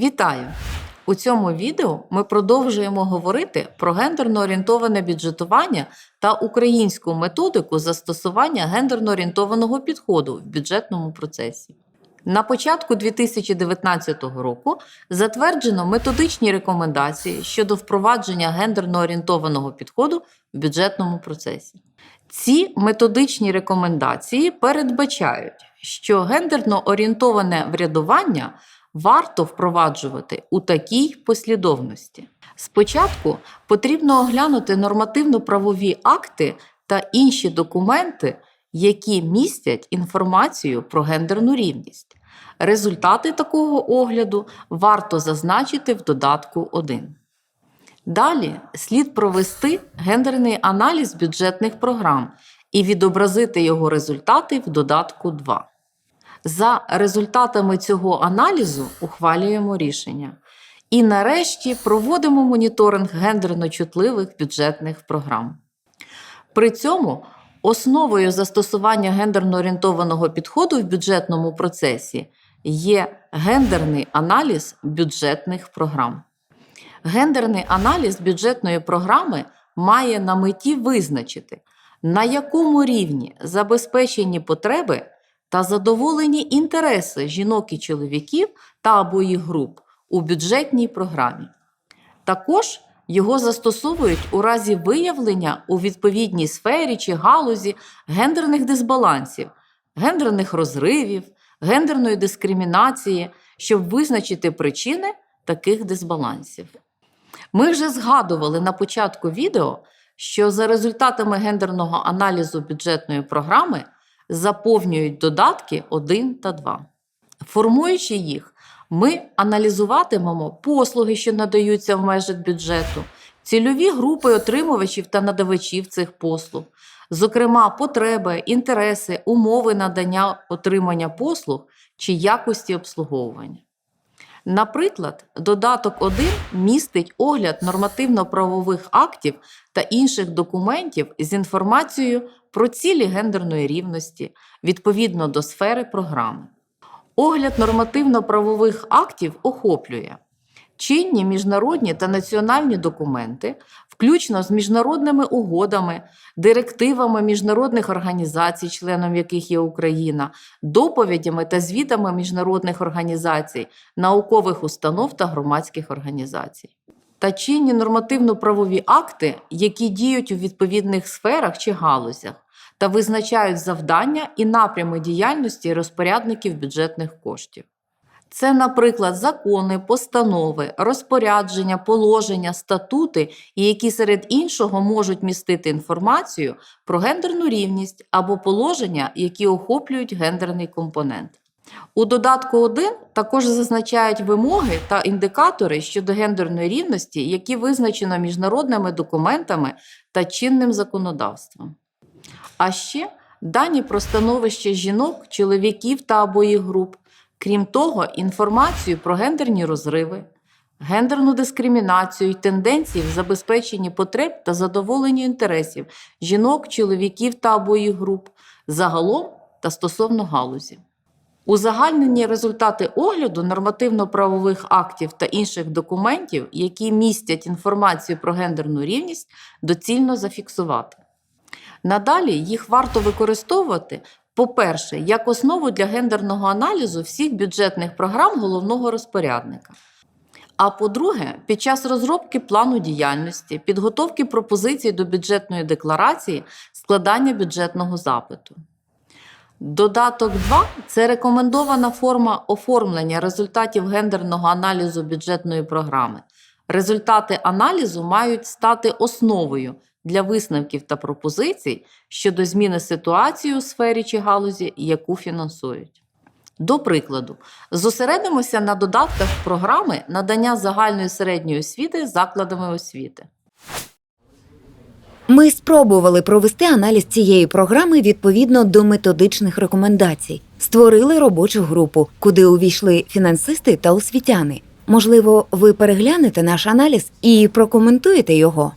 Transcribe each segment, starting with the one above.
Вітаю! У цьому відео ми продовжуємо говорити про гендерно орієнтоване бюджетування та українську методику застосування гендерно орієнтованого підходу в бюджетному процесі. На початку 2019 року затверджено методичні рекомендації щодо впровадження гендерно орієнтованого підходу в бюджетному процесі. Ці методичні рекомендації передбачають, що гендерно орієнтоване врядування варто впроваджувати у такій послідовності. Спочатку потрібно оглянути нормативно-правові акти та інші документи, які містять інформацію про гендерну рівність. Результати такого огляду варто зазначити в додатку 1. Далі слід провести гендерний аналіз бюджетних програм і відобразити його результати в додатку 2. За результатами цього аналізу ухвалюємо рішення. І нарешті проводимо моніторинг гендерно чутливих бюджетних програм. При цьому основою застосування гендерно орієнтованого підходу в бюджетному процесі є гендерний аналіз бюджетних програм. Гендерний аналіз бюджетної програми має на меті визначити, на якому рівні забезпечені потреби та задоволені інтереси жінок і чоловіків та або їх груп у бюджетній програмі. Також його застосовують у разі виявлення у відповідній сфері чи галузі гендерних дисбалансів, гендерних розривів, гендерної дискримінації, щоб визначити причини таких дисбалансів. Ми вже згадували на початку відео, що за результатами гендерного аналізу бюджетної програми заповнюють додатки 1 та 2. Формуючи їх, ми аналізуватимемо послуги, що надаються в межах бюджету, цільові групи отримувачів та надавачів цих послуг, зокрема, потреби, інтереси, умови надання отримання послуг чи якості обслуговування. Наприклад, додаток 1 містить огляд нормативно-правових актів та інших документів з інформацією про цілі гендерної рівності відповідно до сфери програми. Огляд нормативно-правових актів охоплює чинні міжнародні та національні документи, включно з міжнародними угодами, директивами міжнародних організацій, членом яких є Україна, доповідями та звітами міжнародних організацій, наукових установ та громадських організацій. Та чинні нормативно-правові акти, які діють у відповідних сферах чи галузях, та визначають завдання і напрями діяльності розпорядників бюджетних коштів. Це, наприклад, закони, постанови, розпорядження, положення, статути, які серед іншого можуть містити інформацію про гендерну рівність або положення, які охоплюють гендерний компонент. У додатку 1 також зазначають вимоги та індикатори щодо гендерної рівності, які визначено міжнародними документами та чинним законодавством. А ще дані про становище жінок, чоловіків та або їх груп, крім того, інформацію про гендерні розриви, гендерну дискримінацію й тенденції в забезпеченні потреб та задоволенню інтересів жінок, чоловіків та або їх груп загалом та стосовно галузі. Узагальнені результати огляду нормативно-правових актів та інших документів, які містять інформацію про гендерну рівність, доцільно зафіксувати. Надалі їх варто використовувати, по-перше, як основу для гендерного аналізу всіх бюджетних програм головного розпорядника. А по-друге, під час розробки плану діяльності, підготовки пропозицій до бюджетної декларації, складання бюджетного запиту. Додаток 2 це рекомендована форма оформлення результатів гендерного аналізу бюджетної програми. Результати аналізу мають стати основою для висновків та пропозицій щодо зміни ситуації у сфері чи галузі, яку фінансують. До прикладу, зосередимося на додатках програми надання загальної середньої освіти закладами освіти. Ми спробували провести аналіз цієї програми відповідно до методичних рекомендацій. Створили робочу групу, куди увійшли фінансисти та освітяни. Можливо, ви переглянете наш аналіз і прокоментуєте його.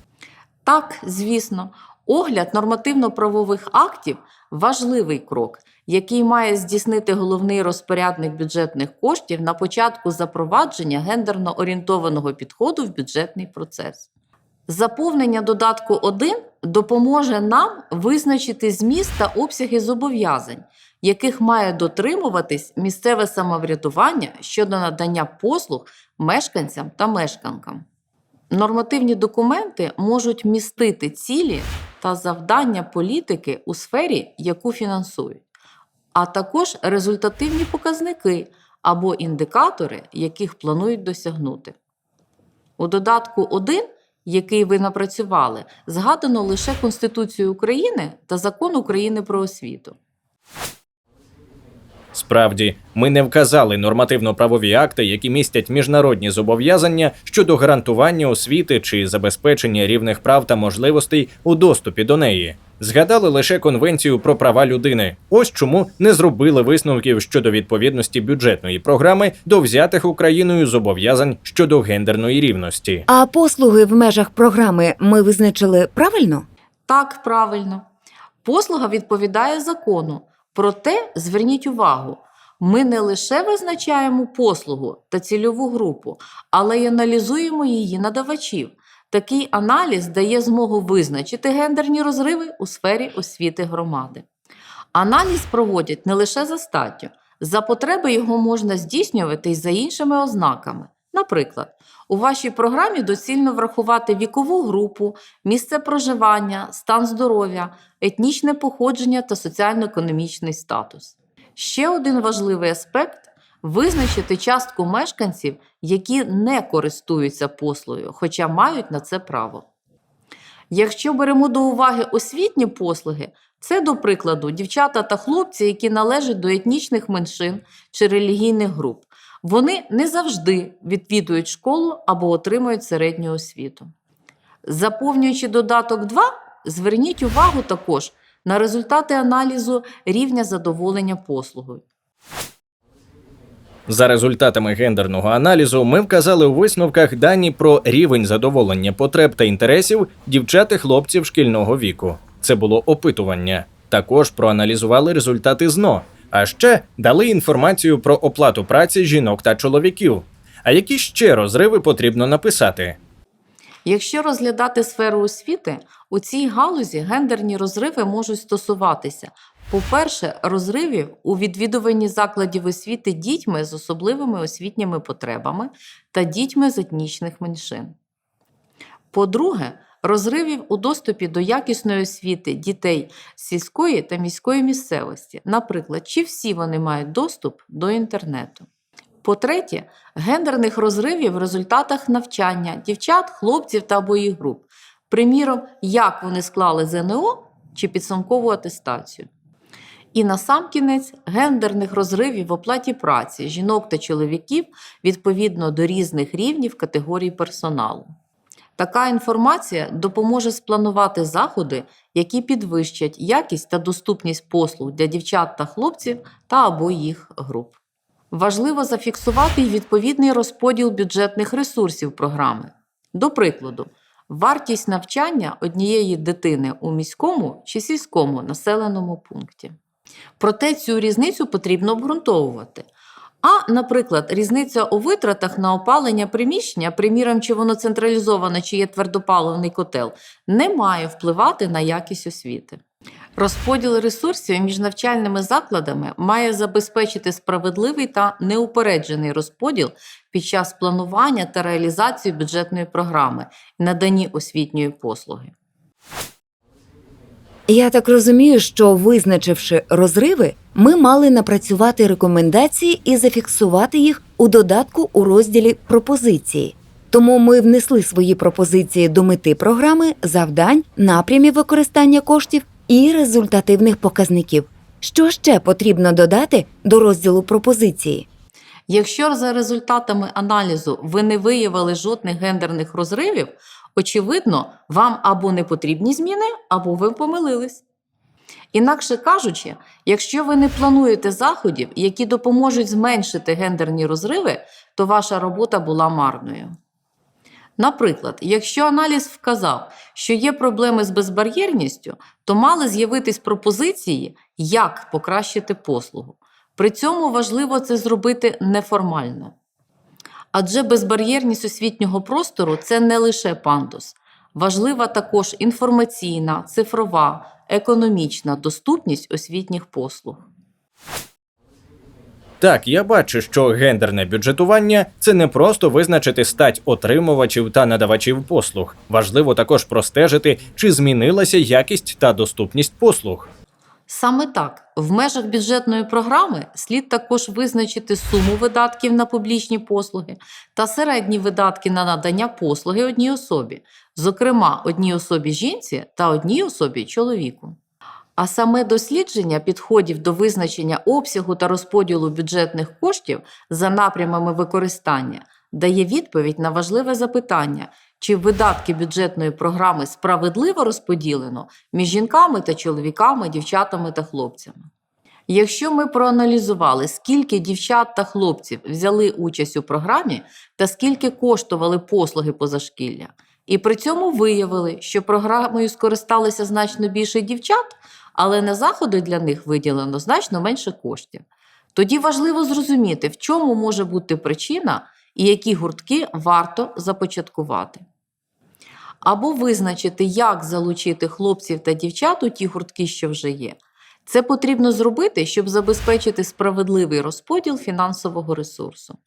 Так, звісно, Огляд нормативно-правових актів важливий крок, який має здійснити головний розпорядник бюджетних коштів на початку запровадження гендерно орієнтованого підходу в бюджетний процес. Заповнення додатку 1 допоможе нам визначити зміст та обсяги зобов'язань, яких має дотримуватись місцеве самоврядування щодо надання послуг мешканцям та мешканкам. Нормативні документи можуть містити цілі та завдання політики у сфері, яку фінансують, а також результативні показники або індикатори, яких планують досягнути. У додатку 1, який ви напрацювали, згадано лише Конституцію України та Закон України про освіту. Справді, ми не вказали нормативно-правові акти, які містять міжнародні зобов'язання щодо гарантування освіти чи забезпечення рівних прав та можливостей у доступі до неї. Згадали лише Конвенцію про права людини. Ось чому не зробили висновків щодо відповідності бюджетної програми до взятих Україною зобов'язань щодо гендерної рівності. А послуги в межах програми ми визначили правильно? Так, правильно. Послуга відповідає закону. Проте зверніть увагу, ми не лише визначаємо послугу та цільову групу, але й аналізуємо її надавачів. Такий аналіз дає змогу визначити гендерні розриви у сфері освіти громади. Аналіз проводять не лише за статтю. За потреби його можна здійснювати й за іншими ознаками. Наприклад, у вашій програмі доцільно врахувати вікову групу, місце проживання, стан здоров'я, етнічне походження та соціально-економічний статус. Ще один важливий аспект визначити частку мешканців, які не користуються послугою, хоча мають на це право. Якщо беремо до уваги освітні послуги, це, до прикладу, дівчата та хлопці, які належать до етнічних меншин чи релігійних груп. Вони не завжди відвідують школу або отримують середню освіту. Заповнюючи додаток 2, зверніть увагу також на результати аналізу рівня задоволення послугою. За результатами гендерного аналізу, ми вказали у висновках дані про рівень задоволення потреб та інтересів дівчат і хлопців шкільного віку. Це було опитування. Також проаналізували результати ЗНО, а ще дали інформацію про оплату праці жінок та чоловіків. А які ще розриви потрібно написати? Якщо розглядати сферу освіти, у цій галузі гендерні розриви можуть стосуватися, по-перше, розривів у відвідуванні закладів освіти дітьми з особливими освітніми потребами та дітьми з етнічних меншин. По-друге, розривів у доступі до якісної освіти дітей сільської та міської місцевості, наприклад, чи всі вони мають доступ до інтернету. По-третє, гендерних розривів в результатах навчання дівчат, хлопців та або їх груп. Приміром, як вони склали ЗНО чи підсумкову атестацію. І насамкінець гендерних розривів в оплаті праці жінок та чоловіків відповідно до різних рівнів категорій персоналу. Така інформація допоможе спланувати заходи, які підвищать якість та доступність послуг для дівчат та хлопців та або їх груп. Важливо зафіксувати й відповідний розподіл бюджетних ресурсів програми. До прикладу, вартість навчання однієї дитини у міському чи сільському населеному пункті. Проте цю різницю потрібно обґрунтовувати. А, наприклад, різниця у витратах на опалення приміщення, приміром, чи воно централізоване, чи є твердопаливний котел, не має впливати на якість освіти. Розподіл ресурсів між навчальними закладами має забезпечити справедливий та неупереджений розподіл під час планування та реалізації бюджетної програми і наданні освітньої послуги. Я так розумію, що визначивши розриви, ми мали напрацювати рекомендації і зафіксувати їх у додатку у розділі пропозиції. Тому ми внесли свої пропозиції до мети програми, завдань, напрямів використання коштів і результативних показників. Що ще потрібно додати до розділу пропозиції? Якщо за результатами аналізу ви не виявили жодних гендерних розривів, очевидно, вам або не потрібні зміни, або ви помилились. Інакше кажучи, якщо ви не плануєте заходів, які допоможуть зменшити гендерні розриви, то ваша робота була марною. Наприклад, якщо аналіз вказав, що є проблеми з безбар'єрністю, то мали з'явитись пропозиції, як покращити послугу. При цьому важливо це зробити неформально. Адже безбар'єрність освітнього простору це не лише пандус. Важлива також інформаційна, цифрова, економічна доступність освітніх послуг. Так, я бачу, що гендерне бюджетування це не просто визначити стать отримувачів та надавачів послуг. Важливо також простежити, чи змінилася якість та доступність послуг. Саме так, в межах бюджетної програми слід також визначити суму видатків на публічні послуги та середні видатки на надання послуги одній особі, зокрема одній особі жінці та одній особі чоловіку. А саме дослідження підходів до визначення обсягу та розподілу бюджетних коштів за напрямами використання дає відповідь на важливе запитання, чи видатки бюджетної програми справедливо розподілено між жінками та чоловіками, дівчатами та хлопцями. Якщо ми проаналізували, скільки дівчат та хлопців взяли участь у програмі та скільки коштували послуги позашкілля, і при цьому виявили, що програмою скористалися значно більше дівчат, але на заходи для них виділено значно менше коштів. Тоді важливо зрозуміти, в чому може бути причина і які гуртки варто започаткувати. Або визначити, як залучити хлопців та дівчат у ті гуртки, що вже є. Це потрібно зробити, щоб забезпечити справедливий розподіл фінансового ресурсу.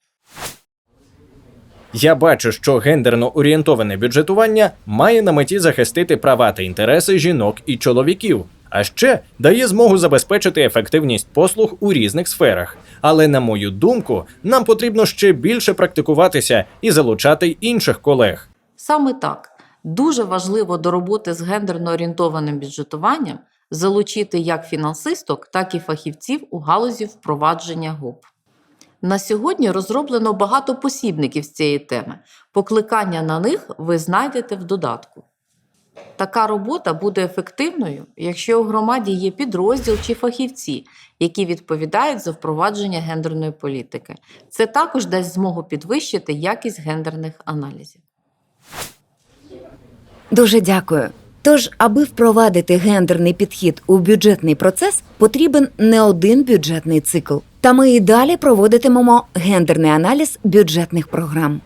Я бачу, що гендерно орієнтоване бюджетування має на меті захистити права та інтереси жінок і чоловіків, а ще дає змогу забезпечити ефективність послуг у різних сферах. Але на мою думку, нам потрібно ще більше практикуватися і залучати інших колег. Саме так, дуже важливо до роботи з гендерно орієнтованим бюджетуванням залучити як фінансисток, так і фахівців у галузі впровадження ГОП. На сьогодні розроблено багато посібників з цієї теми. Покликання на них ви знайдете в додатку. Така робота буде ефективною, якщо у громаді є підрозділ чи фахівці, які відповідають за впровадження гендерної політики. Це також дасть змогу підвищити якість гендерних аналізів. Дуже дякую. Тож, аби впровадити гендерний підхід у бюджетний процес, потрібен не один бюджетний цикл. Та ми і далі проводитимемо гендерний аналіз бюджетних програм.